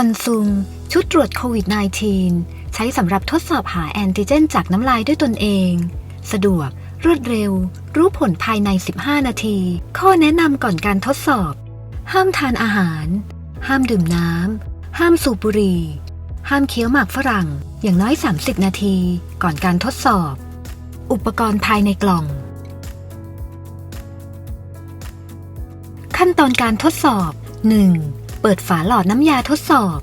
อนซูมชุดตรวจโควิด -19 ใช้สำหรับทดสอบหาแอนติเจนจากน้ำลายด้วยตนเอง สะดวก รวดเร็ว รู้ผลภายใน 15 นาที ข้อแนะนำก่อนการทดสอบ ห้ามทานอาหาร ห้ามดื่มน้ำ ห้ามสูบบุหรี่ห้ามเคี้ยวหมากฝรั่ง อย่างน้อย 30 นาที ก่อนการทดสอบ อุปกรณ์ภายในกล่อง ขั้นตอนการทดสอบ 1. เปิดฝาหลอดน้ำยาทดสอบ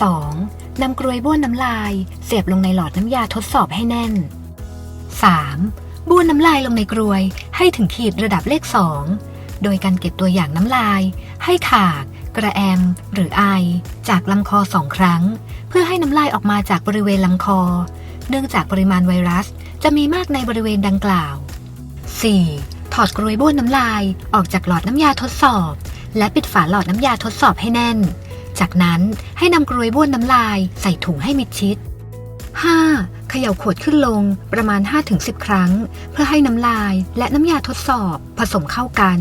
2. นำกรวยบ้วนน้ำลาย เสียบลงในหลอดน้ำยาทดสอบให้แน่น 3. บ้วนน้ำลายลงในกรวยให้ถึงขีดระดับเลข 2 โดยการเก็บตัวอย่างน้ำลาย ให้ขาก กระแอม หรือไอ จากลำคอสองครั้ง เพื่อให้น้ำลายออกมาจากบริเวณลำคอ เนื่องจากปริมาณไวรัสจะมีมากในบริเวณดังกล่าว 4. ถอดกรวยบ้วนน้ำลายออกจากหลอดน้ำยาทดสอบ และปิดฝาหลอดน้ำยาทดสอบให้แน่น จากนั้นให้นำกรวยบ้วนน้ำลายใส่ถุงให้มิดชิด 5. เขย่าขวดขึ้นลงประมาณ 5-10 ครั้ง เพื่อให้น้ำลายและน้ำยาทดสอบผสมเข้ากัน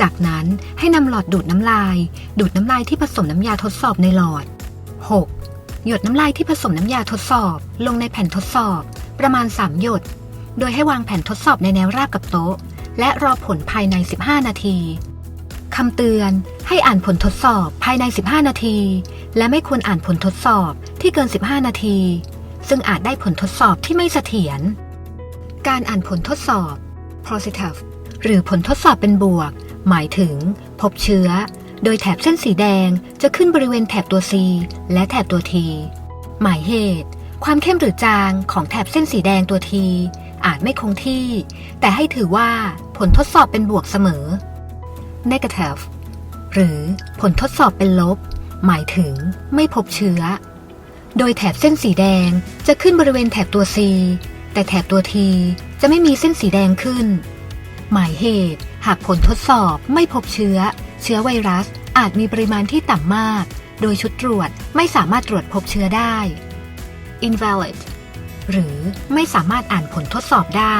จากนั้นให้นำหลอดดูดน้ำลาย ดูดน้ำลายที่ผสมน้ำยาทดสอบในหลอด 6. หยดน้ำลายที่ผสมน้ำยาทดสอบ ลงในแผ่นทดสอบ ประมาณ 3 หยด โดยให้วางแผ่นทดสอบในแนวราบกับโต๊ะ และรอผลภายใน 15 นาที คำเตือนให้อ่านผลทดสอบภายใน 15 นาที และไม่ควรอ่านผลทดสอบที่เกิน 15 นาที ซึ่งอาจได้ผลทดสอบที่ไม่เสถียร การอ่านผลทดสอบ positive หรือผลทดสอบเป็นบวก หมายถึง พบเชื้อ โดยแถบเส้นสีแดงจะขึ้นบริเวณแถบตัว C และแถบตัว T หมายเหตุ ความเข้มหรือจางของแถบเส้นสีแดงตัว T อาจไม่คงที่ แต่ให้ถือว่าผลทดสอบเป็นบวกเสมอ negative หรือผลทดสอบเป็นลบ หมายถึงไม่พบเชื้อ โดยแถบเส้นสีแดงจะขึ้นบริเวณแถบตัว C แต่แถบตัว T จะไม่มีเส้นสีแดงขึ้น หมายเหตุหากผลทดสอบไม่พบเชื้อ เชื้อไวรัสอาจมีปริมาณที่ต่ำมาก โดยชุดตรวจไม่สามารถตรวจพบเชื้อได้ invalid หรือไม่สามารถอ่านผลทดสอบได้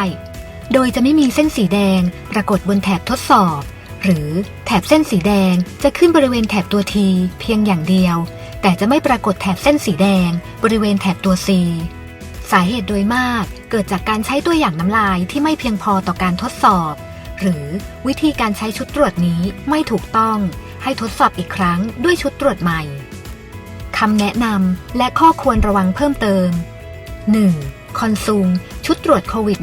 โดยจะไม่มีเส้นสีแดงปรากฏบนแถบทดสอบ หรือแถบเส้นสีแดงจะขึ้นบริเวณแถบตัว T เพียงอย่างเดียว แต่จะไม่ปรากฏแถบเส้นสีแดง บริเวณแถบตัว C สาเหตุโดยมากเกิดจากการใช้ตัวอย่างน้ำลายที่ไม่เพียงพอต่อการทดสอบ หรือวิธีการใช้ชุดตรวจนี้ไม่ถูกต้อง ให้ทดสอบอีกครั้งด้วยชุดตรวจใหม่คำแนะนำและข้อควรระวังเพิ่มเติม 1. คอนซูมชุดตรวจโควิด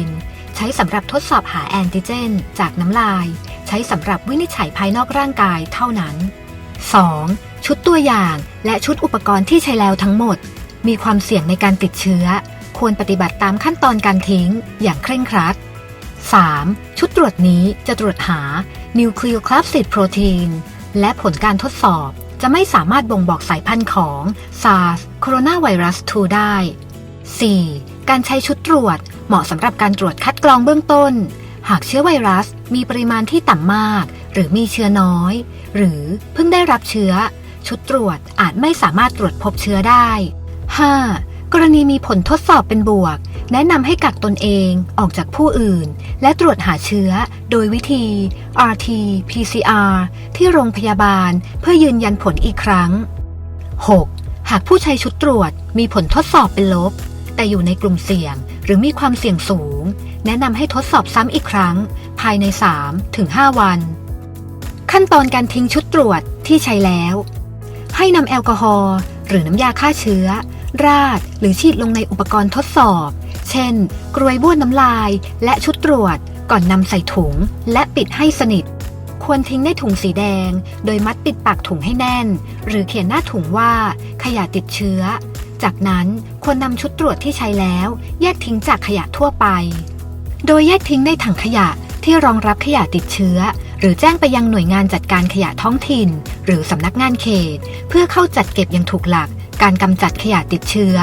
-19 ใช้สำหรับทดสอบหาแอนติเจน จากน้ำลาย ใช้สำหรับวินิจฉัยภายนอกร่างกายเท่านั้น 2. ชุดตัวอย่างและชุดอุปกรณ์ที่ใช้แล้วทั้งหมด มีความเสี่ยงในการติดเชื้อ ควรปฏิบัติตามขั้นตอนการทิ้งอย่างเคร่งครัด 3. ชุดตรวจนี้จะตรวจหา Nucleocapsid Protein และผลการทดสอบจะไม่สามารถบ่งบอกสายพันธุ์ของ SARS Coronavirus 2 ได้ 4. การใช้ชุดตรวจเหมาะสำหรับการตรวจคัดกรองเบื้องต้น หากเชื้อไวรัสมีปริมาณที่ต่ำมาก หรือมีเชื้อน้อย หรือเพิ่งได้รับเชื้อ ชุดตรวจอาจไม่สามารถตรวจพบเชื้อได้ 5. กรณีมีผลทดสอบเป็นบวก แนะนำให้กักตนเองออกจากผู้อื่น และตรวจหาเชื้อ โดยวิธี RT-PCR ที่โรงพยาบาลเพื่อยืนยันผลอีกครั้ง 6. หากผู้ใช้ชุดตรวจมีผลทดสอบเป็นลบ แต่อยู่ในกลุ่มเสี่ยง หรือมีความเสี่ยงสูง แนะนำให้ทดสอบซ้ำอีกครั้ง ภายใน 3-5 วัน ขั้นตอนการทิ้งชุดตรวจที่ใช้แล้ว ให้นำแอลกอฮอล์หรือน้ำยาฆ่าเชื้อ ราดหรือฉีดลงในอุปกรณ์ทดสอบ เช่น กรวยบ้วนน้ำลายและชุดตรวจก่อนนำใส่ถุงและปิดให้สนิท ควรทิ้งในถุงสีแดง โดยมัดปิดปากถุงให้แน่น หรือเขียนหน้าถุงว่าขยะติดเชื้อ จากนั้นควรนำชุดตรวจที่ใช้แล้ว แยกทิ้งจากขยะทั่วไป โดยแยกทิ้งในถังขยะที่รองรับขยะติดเชื้อ หรือแจ้งไปยังหน่วยงานจัดการขยะท้องถิ่น หรือสำนักงานเขต เพื่อเข้าจัดเก็บอย่างถูกหลักการกำจัดขยะติดเชื้อ